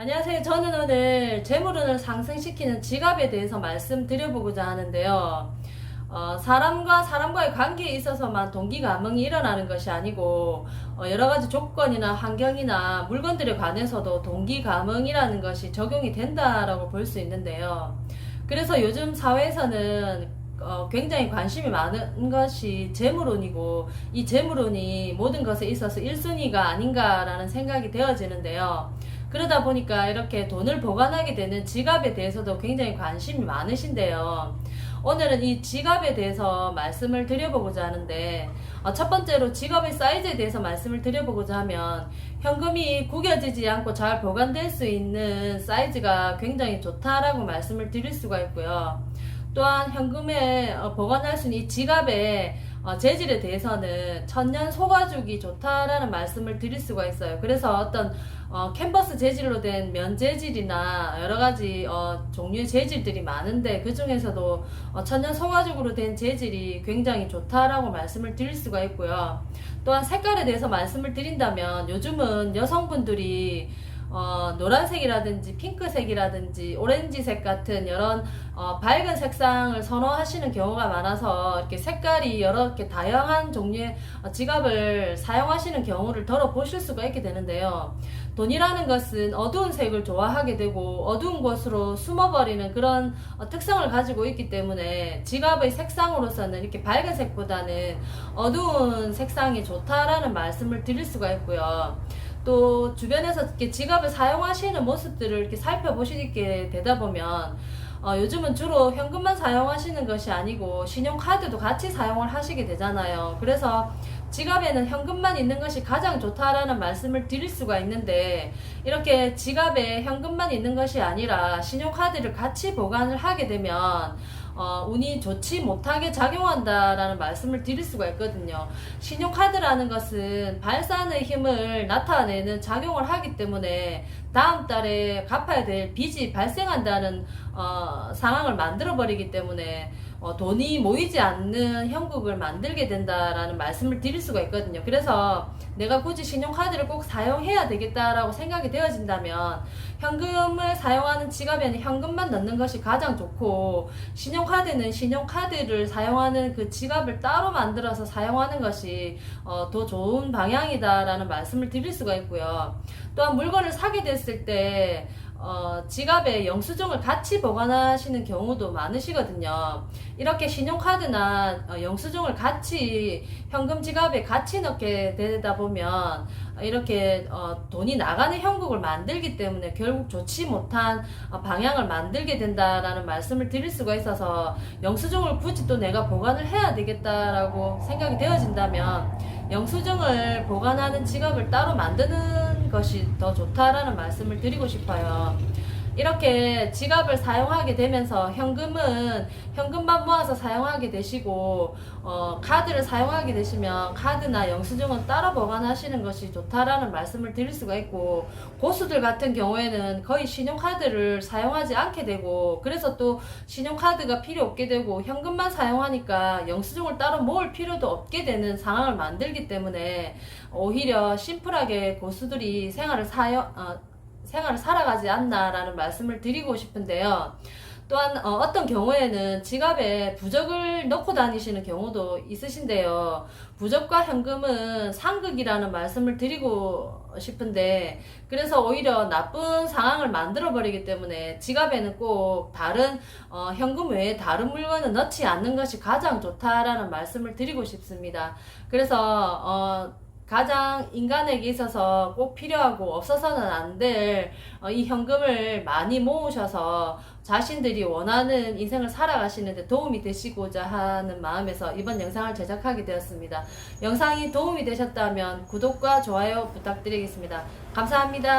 안녕하세요. 저는 오늘 재물운을 상승시키는 지갑에 대해서 말씀드려보고자 하는데요. 어, 사람과 사람과의 관계에 있어서만 동기감흥이 일어나는 것이 아니고 어, 여러 가지 조건이나 환경이나 물건들에 관해서도 동기감흥이라는 것이 적용이 된다라고 볼 수 있는데요. 그래서 요즘 사회에서는 어, 굉장히 관심이 많은 것이 재물운이고 이 재물운이 모든 것에 있어서 1순위가 아닌가라는 생각이 되어지는데요. 그러다 보니까 이렇게 돈을 보관하게 되는 지갑에 대해서도 굉장히 관심이 많으신데요. 오늘은 이 지갑에 대해서 말씀을 드려보고자 하는데, 어, 첫 번째로 지갑의 사이즈에 대해서 말씀을 드려보고자 하면, 현금이 구겨지지 않고 잘 보관될 수 있는 사이즈가 굉장히 좋다라고 말씀을 드릴 수가 있고요. 또한 현금에 어, 보관할 수 있는 이 지갑의 어, 재질에 대해서는 천년 소가죽이 좋다라는 말씀을 드릴 수가 있어요. 그래서 어떤 어, 캔버스 재질로 된 면 재질이나 여러 가지 어, 종류의 재질들이 많은데 그 중에서도 어, 천년 소가죽으로 된 재질이 굉장히 좋다라고 말씀을 드릴 수가 있고요. 또한 색깔에 대해서 말씀을 드린다면 요즘은 여성분들이 어, 노란색이라든지 핑크색이라든지 오렌지색 같은 이런 어, 밝은 색상을 선호하시는 경우가 많아서 이렇게 색깔이 여러 개 다양한 종류의 어, 지갑을 사용하시는 경우를 덜어 보실 수가 있게 되는데요. 돈이라는 것은 어두운 색을 좋아하게 되고 어두운 곳으로 숨어버리는 그런 어, 특성을 가지고 있기 때문에 지갑의 색상으로서는 이렇게 밝은 색보다는 어두운 색상이 좋다라는 말씀을 드릴 수가 있고요. 또 주변에서 이렇게 지갑을 사용하시는 모습들을 이렇게 살펴보시게 되다 보면 어, 요즘은 주로 현금만 사용하시는 것이 아니고 신용카드도 같이 사용을 하시게 되잖아요. 그래서 지갑에는 현금만 있는 것이 가장 좋다라는 말씀을 드릴 수가 있는데 이렇게 지갑에 현금만 있는 것이 아니라 신용카드를 같이 보관을 하게 되면 어, 운이 좋지 못하게 작용한다라는 말씀을 드릴 수가 있거든요. 신용카드라는 것은 발산의 힘을 나타내는 작용을 하기 때문에 다음 달에 갚아야 될 빚이 발생한다는 어, 상황을 만들어 버리기 때문에 어, 돈이 모이지 않는 형국을 만들게 된다라는 말씀을 드릴 수가 있거든요. 그래서 내가 굳이 신용카드를 꼭 사용해야 되겠다라고 생각이 되어진다면 현금을 사용하는 지갑에는 현금만 넣는 것이 가장 좋고 신용카드는 신용카드를 사용하는 그 지갑을 따로 만들어서 사용하는 것이 어, 더 좋은 방향이다라는 말씀을 드릴 수가 있고요. 또한 물건을 사게 됐을 때 어, 지갑에 영수증을 같이 보관하시는 경우도 많으시거든요. 이렇게 신용카드나 어, 영수증을 같이 현금 지갑에 같이 넣게 되다 보면 이렇게 어, 돈이 나가는 형국을 만들기 때문에 결국 좋지 못한 어, 방향을 만들게 된다라는 말씀을 드릴 수가 있어서 영수증을 굳이 또 내가 보관을 해야 되겠다라고 생각이 되어진다면 영수증을 보관하는 지갑을 따로 만드는 것이 더 좋다라는 말씀을 드리고 싶어요. 이렇게 지갑을 사용하게 되면서 현금은 현금만 모아서 사용하게 되시고 어, 카드를 사용하게 되시면 카드나 영수증은 따로 보관하시는 것이 좋다라는 말씀을 드릴 수가 있고 고수들 같은 경우에는 거의 신용카드를 사용하지 않게 되고 그래서 또 신용카드가 필요 없게 되고 현금만 사용하니까 영수증을 따로 모을 필요도 없게 되는 상황을 만들기 때문에 오히려 심플하게 고수들이 생활을 사용 어, 생활을 살아가지 않나라는 말씀을 드리고 싶은데요. 또한 어, 떤 경우에는 지갑에 부적을 넣고 다니시는 경우도 있으신데요. 부적과 현금은 상극이라는 말씀을 드리고 싶은데 그래서 오히려 나쁜 상황을 만들어 버리기 때문에 지갑에는 꼭 다른 어, 현금 외에 다른 물건을 넣지 않는 것이 가장 좋다라는 말씀을 드리고 싶습니다. 그래서 어, 가장 인간에게 있어서 꼭 필요하고 없어서는 안될 어, 이 현금을 많이 모으셔서 자신들이 원하는 인생을 살아가시는데 도움이 되시고자 하는 마음에서 이번 영상을 제작하게 되었습니다. 영상이 도움이 되셨다면 구독과 좋아요 부탁드리겠습니다. 감사합니다.